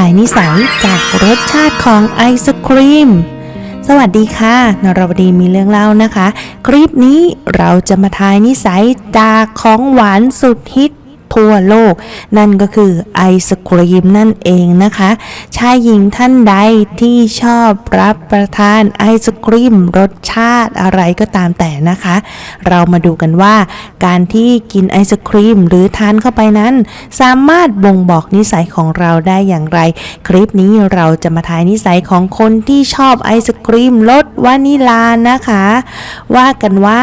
ถ่ายนิสัยจากรสชาติของไอศครีม สวัสดีค่ะนรบดีมีเรื่องเล่านะคะ คลิปนี้เราจะมาทายนิสัยจากของหวานสุดฮิต ทั่วโลก นั่นก็คือไอศครีมนั่นเองนะคะ ชายหญิงท่านใดที่ชอบรับประทานไอศครีมรสชาติอะไรก็ตามแต่นะคะ เรามาดูกันว่า การที่กินไอศครีมหรือทานเข้าไปนั้น สามารถบ่งบอกนิสัยของเราได้อย่างไร คลิปนี้เราจะมาทายนิสัยของคนที่ชอบไอศครีมรสวานิลานะคะ ว่ากันว่า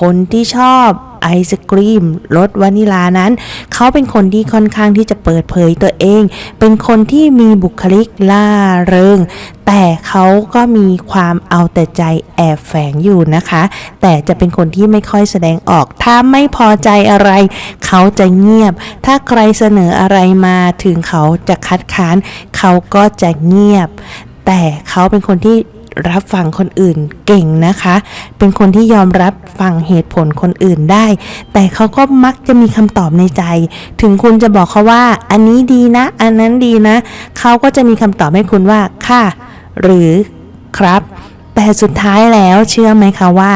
คนที่ชอบ ไอศกรีมรสวานิลานั้น เขาเป็นคนที่ค่อนข้างที่จะเปิดเผยตัวเอง เป็นคนที่มีบุคลิกล่าเริง แต่เขาก็มีความเอาแต่ใจแอบแฝงอยู่นะคะ แต่จะเป็นคนที่ไม่ค่อยแสดงออก ถ้าไม่พอใจอะไร เขาจะเงียบ ถ้าใครเสนออะไรมาถึงเขาจะคัดค้าน เขาก็จะเงียบแต่เขาเป็นคนที่ รับฟังคนอื่นเก่งนะคะ เป็นคนที่ยอมรับฟังเหตุผลคนอื่นได้ แต่เขาก็มักจะมีคำตอบในใจ ถึงคุณจะบอกเขาว่า อันนี้ดีนะ อันนั้นดีนะ เขาก็จะมีคำตอบให้คุณว่า ค่ะ หรือครับ แต่สุดท้ายแล้วเชื่อไหมคะว่า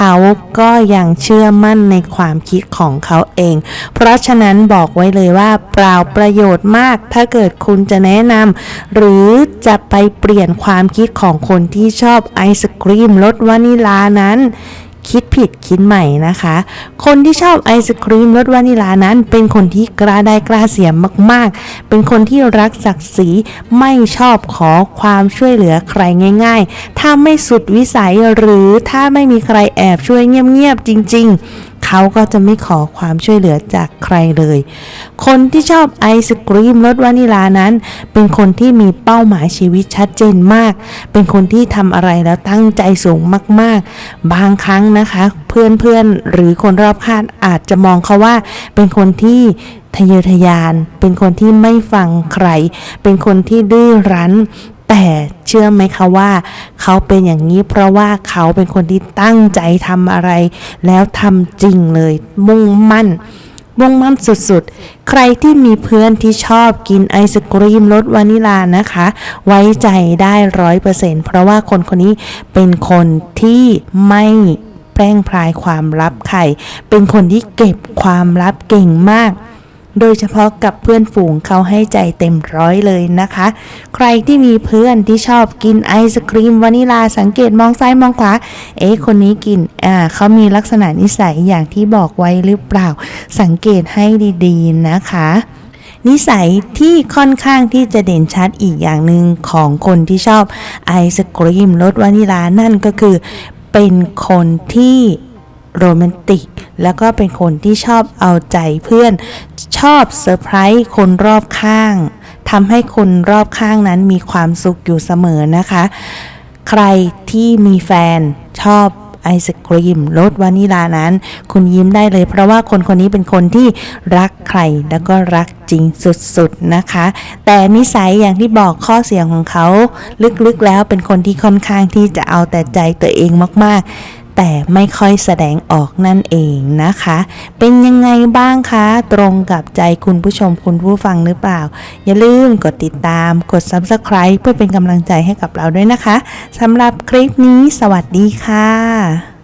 เขาก็ยังเชื่อมั่นในความคิดของเขาเอง เพราะฉะนั้นบอกไว้เลยว่าเปล่าประโยชน์มาก ถ้าเกิดคุณจะแนะนำหรือจะไปเปลี่ยนความคิดของคนที่ชอบไอศกรีมรสวานิลานั้น คิดผิดคิดใหม่นะคะ คนที่ชอบไอศครีมรสวานิลานั้น เป็นคนที่กล้าได้กล้าเสียมาก ๆ เป็นคนที่รักศักดิ์ศรีไม่ชอบขอความช่วยเหลือใครง่าย ๆ ถ้าไม่สุดวิสัยหรือถ้าไม่มีใครแอบช่วยเงียบ ๆ จริง ๆ เขาก็จะไม่ขอความช่วยเหลือจากใครเลย คนที่ชอบไอศกรีมรสวานิลานั้น เป็นคนที่มีเป้าหมายชีวิตชัดเจนมาก เป็นคนที่ทำอะไรแล้วตั้งใจสูงมาก ๆ บางครั้งนะคะ เพื่อนๆ หรือคนรอบข้างอาจจะมองเขาว่าเป็นคนที่ทะเยอทะยาน เป็นคนที่ไม่ฟังใคร เป็นคนที่ดื้อรั้น แต่เชื่อไหมคะว่า เขาเป็นอย่างนี้เพราะว่าเขาเป็นคนที่ตั้งใจทำอะไร แล้วทำจริงเลย มุ่งมั่น มุ่งมั่นสุดๆ ใครที่มีเพื่อนที่ชอบกินไอศกรีมรสวานิลานะคะ ไว้ใจได้ร้อยเปอร์เซ็นเพราะว่าคนคนนี้เป็นคนที่ไม่แพร่งพรายความลับใครเป็นคนที่เก็บความลับเก่งมาก โดยเฉพาะกับเพื่อนฝูงเขาให้ใจเต็มร้อยเลยนะคะ ใครที่มีเพื่อนที่ชอบกินไอศครีมวานิลาสังเกตมองซ้ายมองขวา เอ๊ะคนนี้กิน อ่าเขามีลักษณะนิสัยอย่างที่บอกไว้หรือเปล่า สังเกตให้ดีๆนะคะนิสัยที่ค่อนข้างที่จะเด่นชัดอีกอย่างหนึ่งของคนที่ชอบไอศกรีมรสวานิลานั่นก็คือเป็นคนที่ โรแมนติก แล้วก็เป็นคนที่ชอบเอาใจเพื่อน ชอบเซอร์ไพรส์คนรอบข้างทำให้คนรอบข้างนั้นมีความสุขอยู่เสมอนะคะ ใครที่มีแฟนชอบไอศกรีมรสวานิลานั้น คุณยิ้มได้เลย เพราะว่าคนคนนี้เป็นคนที่รักใครแล้วก็รักจริงสุดๆนะคะ แต่นิสัยอย่างที่บอกข้อเสียงของเขา ลึกๆแล้วเป็นคนที่ค่อนข้างที่จะเอาแต่ใจตัวเองมากๆ แต่ไม่ค่อยแสดงออกนั่นเองนะคะ เป็นยังไงบ้างคะ ตรงกับใจคุณผู้ชมคุณผู้ฟังหรือเปล่า อย่าลืมกดติดตามกด Subscribe เพื่อเป็นกำลังใจให้กับเราด้วยนะคะสำหรับคลิปนี้สวัสดีค่ะ